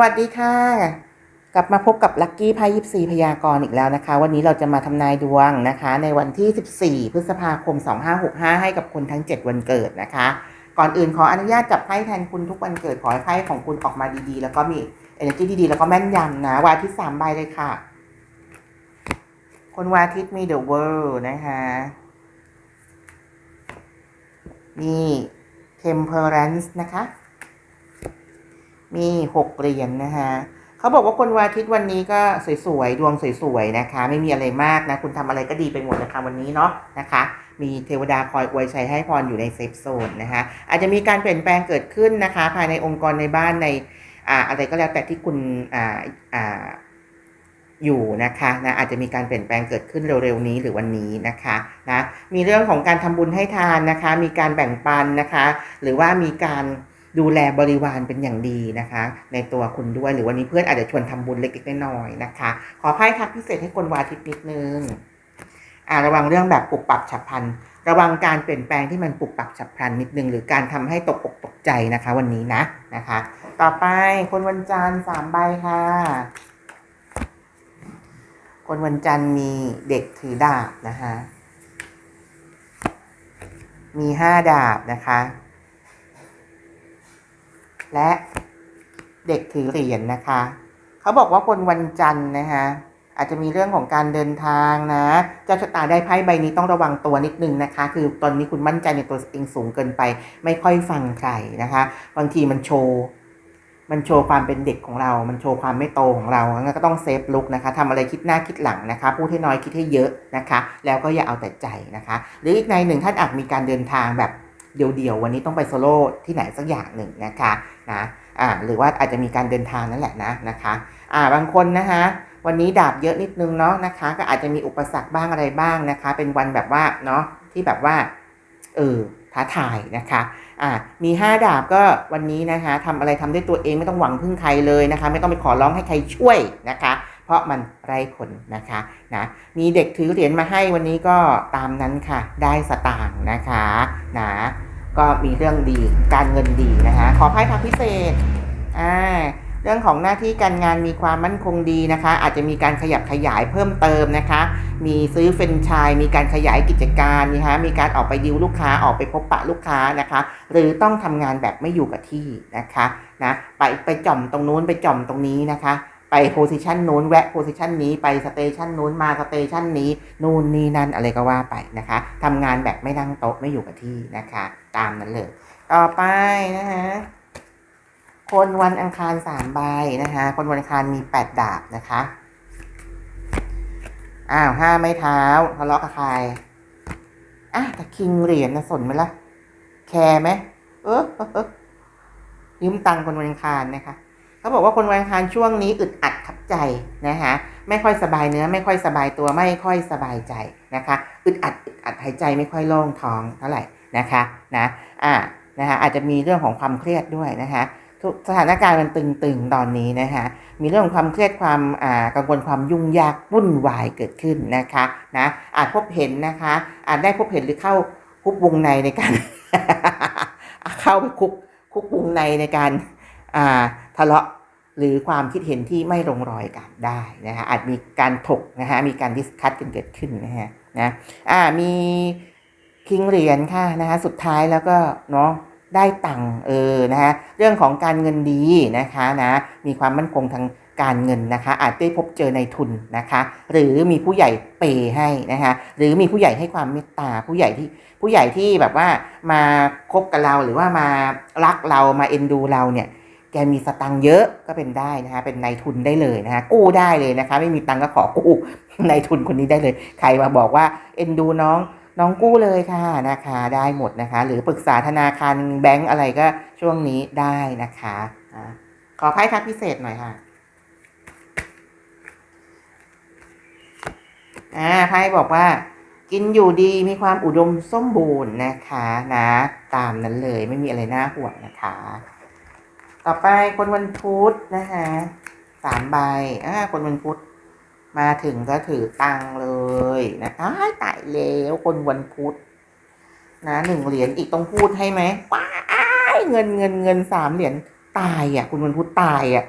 วัสดีค่ะ กลับมาพบกับลัคกี้ไพ่ยิปซีพยากรณ์อีกแล้วนะคะ วันนี้เราจะมาทำนายดวงนะคะ ในวันที่ 14 พฤษภาคม 2565 ให้กับคนทั้ง 7 วันเกิดนะคะ ก่อนอื่นขออนุญาตจับไพ่แทนคุณทุกวันเกิด ขอให้ไพ่ของคุณออกมาดีๆ แล้วก็มี energy ดีๆ แล้วก็แม่นยำนะวันอาทิตย์สามใบเลยค่ะ คนวันอาทิตย์มี the world นะคะมี temperance นะคะ มีหกเหรียญนะคะเขาบอกว่าคนวันอาทิตย์วันนี้ก็สวยๆ ดวงสวยๆนะคะ ไม่มีอะไรมากนะ คุณทำอะไรก็ดีไปหมดนะคะวันนี้เนาะนะคะ มีเทวดาคอยอวยชัยให้พรอยู่ในเซฟโซนนะคะอาจจะมีการเปลี่ยนแปลงเกิดขึ้นนะคะ ภายในองค์กรในบ้านในอ่าอะไรก็แล้วแต่ที่คุณอ่าอ่าอยู่นะคะนะอาจจะมีการเปลี่ยนแปลงเกิดขึ้นเร็วๆนี้หรือวันนี้นะคะนะมีเรื่องของการทำบุญให้ทานนะคะ มีการแบ่งปันนะคะ หรือว่ามีการ ดูแลบริวารเป็นอย่างดีนะคะ ในตัวคุณด้วยหรือวันนี้เพื่อนอาจจะชวนทำบุญเล็กๆน้อยๆนะคะ ขอไพ่ทักพิเศษให้คนวาทิตย์นิดนึงอ่าระวังเรื่องแบบปุบปับฉับพลัน ระวังการเปลี่ยนแปลงที่มันปุบปับฉับพลันนิดนึงหรือการทำให้ตกอกตกใจนะคะ วันนี้นะนะคะ ต่อไปคนวันจันทร์สามใบค่ะ คนวันจันทร์มีเด็กถือดาบนะคะ มีห้าดาบนะคะ และเด็กถือเหรียญนะคะ เขาบอกว่าคนวันจันทร์นะคะอาจจะมีเรื่องของการเดินทางนะเจ้าชะตาได้ไพ่ใบนี้ต้องระวังตัวนิดนึงนะคะ คือตอนนี้คุณมั่นใจในตัวเองสูงเกินไป ไม่ค่อยฟังใครนะคะ บางทีมันโชว์มันโชว์ความเป็นเด็กของเรา มันโชว์ความไม่โตของเรางั้นก็ต้องเซฟลุกนะคะทำอะไรคิดหน้าคิดหลังนะคะ พูดให้น้อยคิดให้เยอะนะคะ แล้วก็อย่าเอาแต่ใจนะคะ หรืออีกในหนึ่งท่านอาจมีการเดินทางแบบ เดี่ยวๆ วันนี้ต้องไปโซโล่ที่ไหนสักอย่างหนึ่งนะคะนะอ่าหรือว่าอาจจะมีการเดินทางนั่นแหละนะนะคะอ่าบางคนนะคะวันนี้ดาบเยอะนิดนึงเนาะนะคะ ก็อาจจะมีอุปสรรคบ้างอะไรบ้างนะคะ เป็นวันแบบว่าเนาะที่แบบว่าเออท้าทายนะคะอ่ามี 5 ดาบก็วันนี้นะคะทำอะไรทำด้วยตัวเองไม่ต้องหวังพึ่งใครเลยนะคะ ไม่ต้องไปขอร้องให้ใครช่วยนะคะ ราะมันไร้ผลนะคะนะมีเด็กถือเหรียญมาให้วันนี้ก็ตามนั้นค่ะ ได้สตางค์นะคะนะก็มีเรื่องดีการเงินดีนะคะ ขอไพ่พักพิเศษอ่าเรื่องของหน้าที่การงานมีความมั่นคงดีนะคะ อาจจะมีการขยับขยายเพิ่มเติมนะคะ มีซื้อเฟรนไชส์มีการขยายกิจการนะคะมีการออกไปดิวลูกค้าออกไปพบปะลูกค้านะคะ หรือต้องทำงานแบบไม่อยู่กับที่นะคะนะไปไปจ่อมตรงนู้นไปจ่อมตรงนี้นะคะ ไปโพซิชันนู้นแวะโพซิชันนี้ไปสเตชันนู้นมาสเตชันนี้นู่นนี่นั่นอะไรก็ว่าไปนะคะทำงานแบบไม่นั่งโต๊ะไม่อยู่กับที่นะคะ ตามนั้นเลย ต่อไปนะคะคนวันอังคารสามใบนะคะคนวันอังคารมีแปดดาบนะคะอ้าวห้าไม้เท้าทะเลาะกับใครอะแต่คิงเหรียญนะสนไหมล่ะ แคร์ไหมเออเออเออยืมตังค์คนวันอังคารนะคะ เขาบอกว่าคนวันอังคารช่วงนี้อึดอัดขับใจนะคะไม่ค่อยสบายเนื้อ ไม่ค่อยสบายตัวไม่ค่อยสบายใจนะคะอึดอัดอึดอัดหายใจไม่ค่อยโล่งท้องเท่าไหร่นะคะนะอ่านะคะอาจจะมีเรื่องของความเครียดด้วยนะคะสถานการณ์มันตึงๆตอนนี้นะคะมีเรื่องของความเครียดความอ่ากังวลความยุ่งยากวุ่นวายเกิดขึ้นนะคะนะอาจพบเห็นนะคะอาจได้พบเห็นหรือเข้าคุกวงในในการ เข้าไปคุกคุกวงในในการ ทะเลาะหรือความคิดเห็นที่ไม่ลงรอยกันได้นะฮะอาจมีการถกนะฮะมีการดิสคัตกันเกิดขึ้นนะฮะนะอ่ามีคิงเหรียญค่ะนะฮะสุดท้ายแล้วก็เนาะได้ตังเออนะฮะเรื่องของการเงินดีนะคะนะมีความมั่นคงทางการเงินนะคะ อาจได้พบเจอในทุนนะคะ หรือมีผู้ใหญ่เปย์ให้นะคะหรือมีผู้ใหญ่ให้ความเมตตาผู้ใหญ่ที่ผู้ใหญ่ที่แบบว่ามาคบกับเราหรือว่ามารักเรามาเอ็นดูเราเนี่ย แกมีสตังเยอะก็เป็นได้นะคะเป็นนายทุนได้เลยนะคะกู้ได้เลยนะคะ ไม่มีตังก็ขอกู้นายทุนคนนี้ได้เลย ใครมาบอกว่าเอ็นดูน้องน้องกู้เลยค่ะนะคะได้หมดนะคะ หรือปรึกษาธนาคารแบงก์อะไรก็ช่วงนี้ได้นะคะอะขอไพ่ทักพิเศษหน่อยค่ะอ่าไพ่บอกว่า กินอยู่ดีมีความอุดมสมบูรณ์นะคะนะ ตามนั้นเลยไม่มีอะไรน่าห่วงนะคะ ต่อไปคนวันพุธนะคะสามใบอ่าคนวันพุธมาถึงก็ถือตังค์เลยนะอ้าตายแล้วคนวันพุธนะหนึ่งเหรียญอีกต้องพูดให้ไหมว้ายเงินเงินเงินสามเหรียญตายอะ คุณวันพุธตายอะ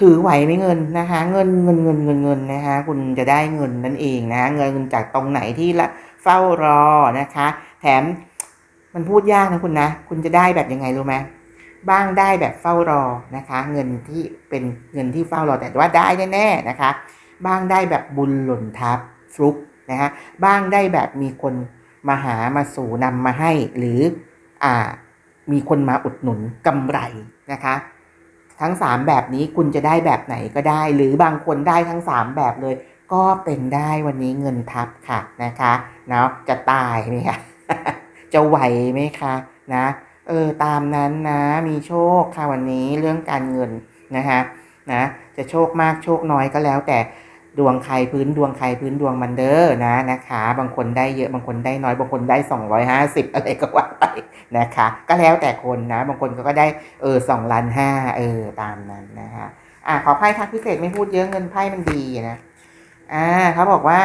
ถือไหวไหมเงินนะคะ เงินเงินเงินเงินเงินนะคะ คุณจะได้เงินนั่นเองนะเงินจากตรงไหนที่ละเฝ้ารอนะคะ แถมมันพูดยากนะคุณนะ คุณจะได้แบบยังไงรู้ไหม บ้างได้แบบเฝ้ารอนะคะ เงินที่เป็นเงินที่เฝ้ารอแต่ว่าได้แน่ๆนะคะ บ้างได้แบบบุญหล่นทับฟลุกนะฮะบ้างได้แบบมีคนมาหามาสู่นำมาให้หรืออ่ามีคนมาอุดหนุนกำไรนะคะ ทั้ง 3 แบบนี้คุณจะได้แบบไหนก็ได้ หรือบางคนได้ทั้ง 3 แบบเลย ก็เป็นได้วันนี้เงินทับค่ะนะคะเนาะจะตายไหมคะจะไหวไหมคะนะ เออตามนั้นนะมีโชคค่ะวันนี้เรื่องการเงินนะคะนะจะโชคมากโชคน้อยก็แล้ว แต่ดวงใครพื้นดวงใครพื้นดวงมันเด้อนะนะคะ บางคนได้เยอะบางคนได้น้อยบางคนได้ 250 อะไรก็ว่าไปนะคะ ก็แล้วแต่คนนะ บางคนก็ได้เออสองล้านห้าเออตามนั้นนะคะอะขอไพ่ทักพิเศษไม่พูดเยอะเงินไพ่มันดีนะอ่าเขาบอกว่า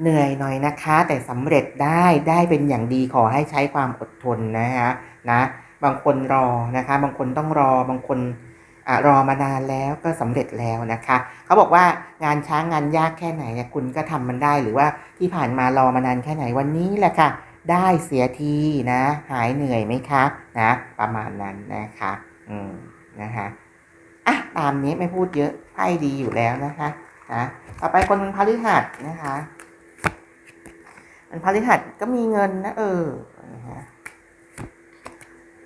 เหนื่อยหน่อยนะคะ แต่สำเร็จได้ได้เป็นอย่างดีขอให้ใช้ความอดทนนะคะนะบางคนรอนะคะ บางคนต้องรอ บางคนอรอมานานแล้วก็สำเร็จแล้วนะคะ เขาบอกว่างานช้างงานยากแค่ไหนคุณก็ทำมันได้หรือว่าที่ผ่านมารอมานานแค่ไหนวันนี้แหละค่ะ ได้เสียทีนะ หายเหนื่อยไหมคะนะประมาณนั้นนะคะ อืมนะคะอะตามนี้ไม่พูดเยอะไพ่ดีอยู่แล้วนะคะนะต่อไปคนพฤหัสนะคะ มันพฤหัสก็มีเงินนะ เออนะคะ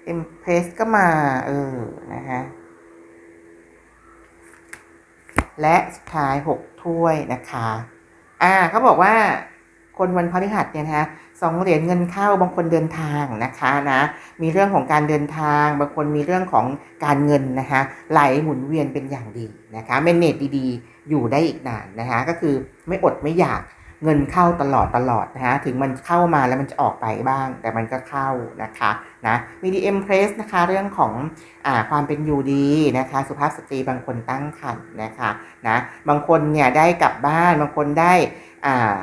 เอ็มเพสก็มา เออ นะคะและสุดท้ายหกถ้วยนะคะ อ่าเขาบอกว่าคนวันพฤหัสเนี่ยนะคะสองเหรียญเงินเข้าบางคนเดินทางนะคะนะ มีเรื่องของการเดินทาง บางคนมีเรื่องของการเงินนะคะไหลหมุนเวียนเป็นอย่างดีนะคะเมนเนตดีๆ อยู่ได้อีกนานนะคะ ก็คือไม่อดไม่อยาก เงินเข้าตลอดตลอดนะคะถึงมันเข้ามาแล้วมันจะออกไปบ้าง แต่มันก็เข้านะคะนะมีดีเอ็มเพรสนะคะเรื่องของอ่าความเป็นอยู่ดีนะคะสุภาพสตรีบางคนตั้งครรภ์นะคะนะบางคนเนี่ยได้กลับบ้านบางคนได้อ่า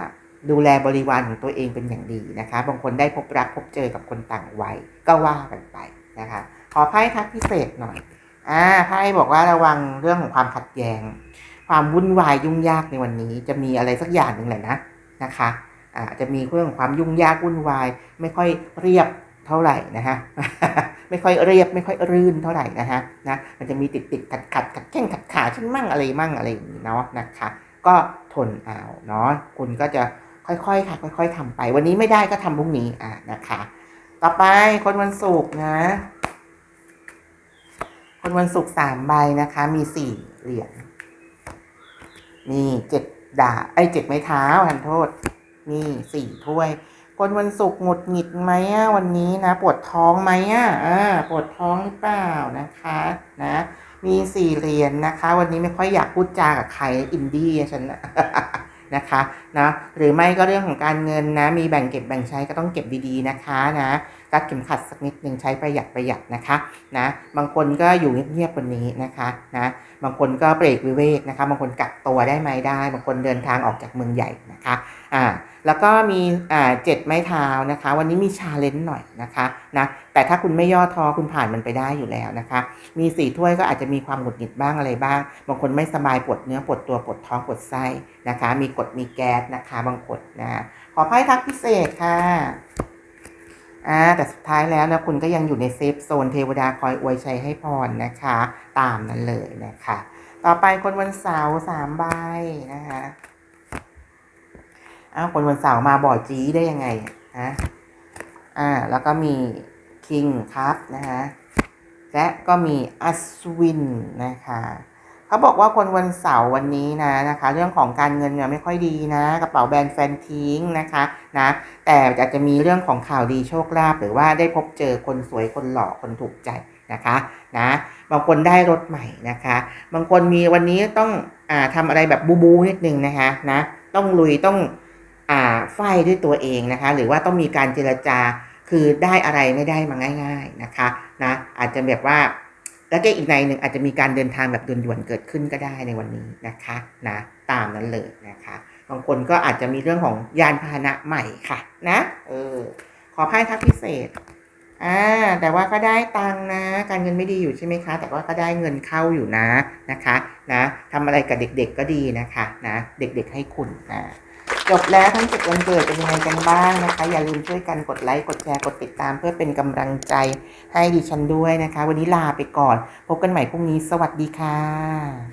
ดูแลบริวารของตัวเองเป็นอย่างดีนะคะ บางคนได้พบรักพบเจอกับคนต่างวัยก็ว่ากันไปนะคะ ขอไพ่ทักพิเศษหน่อย อ่า ไพ่บอกว่าระวังเรื่องของความขัดแย้ง ความวุ่นวายยุ่งยากในวันนี้ จะมีอะไรสักอย่างหนึ่งแหละนะนะคะอาจจะมีเรื่องของความยุ่งยากวุ่นวาย ไม่ค่อยเรียบเท่าไหร่นะฮะไม่ค่อยเรียบไม่ค่อยรื่นเท่าไหร่นะฮะนะมันจะมีติดติดขัดขัดขัดแข้งขัดขาฉันมั่งอะไรมั่งอะไรอย่างนี้เนาะนะคะ ก็ทนเอาเนาะคุณก็จะค่อยๆค่ะค่อย ๆทำไป วันนี้ไม่ได้ก็ทำพรุ่งนี้อะนะคะ ต่อไปคนวันศุกร์นะ คนวันศุกร์สามใบนะคะ มีสี่เหรียญ นี่เจ็ดดาไอ้เจ็ดไม้เท้าทันโทษ นี่สี่ถ้วย คนวันศุกร์หงุดหงิดไหมอะวันนี้นะ ปวดท้องไหมอะอ่าปวดท้องหรือเปล่านะคะนะ มีสี่เหรียญนะคะ วันนี้ไม่ค่อยอยากพูดจากับใครอินดี้อะฉันนะ นะคะนะหรือไม่ก็เรื่องของการเงินนะมีแบ่งเก็บแบ่งใช้ก็ต้องเก็บดีๆนะคะนะรัดเข็มขัดสักนิดหนึ่งใช้ประหยัดประหยัดนะคะนะบางคนก็อยู่เงียบๆวันนี้นะคะนะบางคนก็เบรกวิเวกนะคะบางคนกักตัวได้ไหมได้ บางคนเดินทางออกจากเมืองใหญ่นะคะอ่า แล้วก็มีเจ็ดไม้เท้านะคะ วันนี้มีชาเลนจ์หน่อยนะคะนะแต่ถ้าคุณไม่ย่อท้อคุณผ่านมันไปได้อยู่แล้วนะคะ มีสี่ถ้วยก็อาจจะมีความหงุดหงิดบ้างอะไรบ้าง บางคนไม่สบายปวดเนื้อปวดตัวปวดท้องปวดไส้นะคะ มีกดมีแก๊สนะคะ บางคนนะขอไพ่ทักพิเศษค่ะอ่าแต่สุดท้ายแล้วนะคุณก็ยังอยู่ในเซฟโซนเทวดาคอยอวยชัยให้พรนะคะ ตามนั้นเลยนะคะ ต่อไปคนวันเสาร์สามใบนะคะ อ้าวคนวันเสาร์มาบ่อจีได้ยังไงฮะอ่า แล้วก็มีคิงครับนะคะและก็มีอัศวินนะคะเขาบอกว่าคนวันเสาร์วันนี้นะนะคะ เรื่องของการเงินเนี่ยไม่ค่อยดีนะ กระเป๋าแบรนด์แฟนทิ้งนะคะนะแต่อาจจะมีเรื่องของข่าวดีโชคลาภหรือว่าได้พบเจอคนสวยคนหล่อคนถูกใจนะคะนะบางคนได้รถใหม่นะคะ บางคนมีวันนี้ต้องอ่าทำอะไรแบบบูบูนิดนึงนะคะนะต้องลุยต้อง อ่าไฟด้วยตัวเองนะคะ หรือว่าต้องมีการเจรจาคือได้อะไรไม่ได้มาง่าย ๆนะคะนะอาจจะแบบว่าแล้วก็อีกในหนึ่งอาจจะมีการเดินทางแบบด่วนๆเกิดขึ้นก็ได้ในวันนี้นะคะนะตามนั้นเลยนะคะบางคนก็อาจจะมีเรื่องของยานพาหนะใหม่ค่ะนะเออขอไพ่ทักพิเศษอ่าแต่ว่าก็ได้ตังค์นะ การเงินไม่ดีอยู่ใช่ไหมคะ แต่ว่าก็ได้เงินเข้าอยู่นะนะคะนะทำอะไรกับเด็กๆก็ดีนะคะนะเด็กๆให้คุณนะ จบแล้วทั้งจุดวันเกิดเป็นยังไงกันบ้างนะคะ อย่าลืมช่วยกันกดไลค์กดแชร์กดติดตาม เพื่อเป็นกำลังใจให้ดิฉันด้วยนะคะ วันนี้ลาไปก่อน พบกันใหม่พรุ่งนี้สวัสดีค่ะ